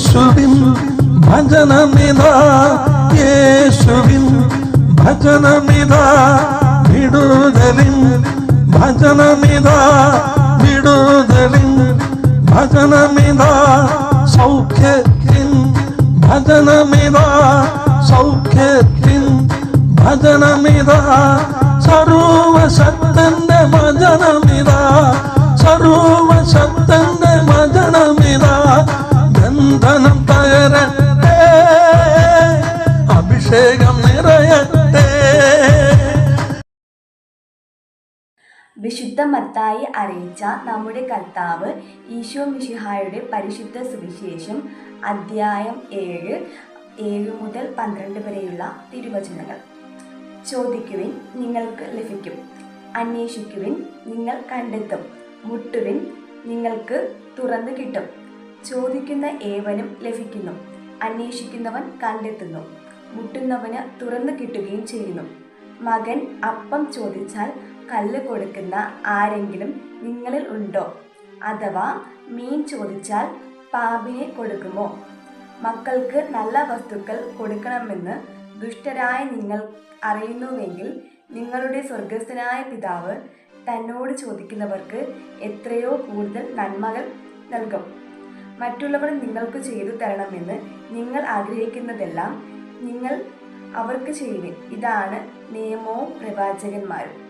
യേശുവിൻ ഭജനമിതാ യേശുവിൻ ഭജനമിതാ വിടുതലിൻ ഭജനമിതാ വിടുതലിൻ ഭജനമിതാ സൗഖ്യത്തിൻ ഭജനമിതാ സൗഖ്യത്തിൻ ഭജനമിതാ. വിശുദ്ധ മത്തായി അറിയിച്ച നമ്മുടെ കർത്താവ് ഈശോ മിഷിഹായുടെ പരിശുദ്ധ സുവിശേഷം അദ്ധ്യായം ഏഴ് ഏഴ് മുതൽ പന്ത്രണ്ട് വരെയുള്ള തിരുവചനങ്ങൾ. ചോദിക്കുവിൻ നിങ്ങൾക്ക് ലഭിക്കും. അന്വേഷിക്കുവിൻ നിങ്ങൾ കണ്ടെത്തും. മുട്ടുവിൻ നിങ്ങൾക്ക് തുറന്നു കിട്ടും. ചോദിക്കുന്ന ഏവനും ലഭിക്കുന്നു. അന്വേഷിക്കുന്നവൻ കണ്ടെത്തുന്നു. മുട്ടുന്നവന് തുറന്നു കിട്ടുകയും ചെയ്യുന്നു. മകൻ അപ്പം ചോദിച്ചാൽ കല്ല് കൊടുക്കുന്ന ആരെങ്കിലും നിങ്ങളിൽ ഉണ്ടോ? അഥവാ മീൻ ചോദിച്ചാൽ പാമ്പിനെ കൊടുക്കുമോ? മക്കൾക്ക് നല്ല വസ്തുക്കൾ കൊടുക്കണമെന്ന് ദുഷ്ടരായ നിങ്ങൾ അറിയുന്നുവെങ്കിൽ നിങ്ങളുടെ സ്വർഗസ്ഥനായ പിതാവ് തന്നോട് ചോദിക്കുന്നവർക്ക് എത്രയോ കൂടുതൽ നന്മകൾ നൽകും. മറ്റുള്ളവർ നിങ്ങൾക്ക് ചെയ്തു തരണമെന്ന് നിങ്ങൾ ആഗ്രഹിക്കുന്നതെല്ലാം നിങ്ങൾ അവർക്ക് ചെയ്യുവിൻ. ഇതാണ് നിയമവും പ്രവാചകന്മാരും.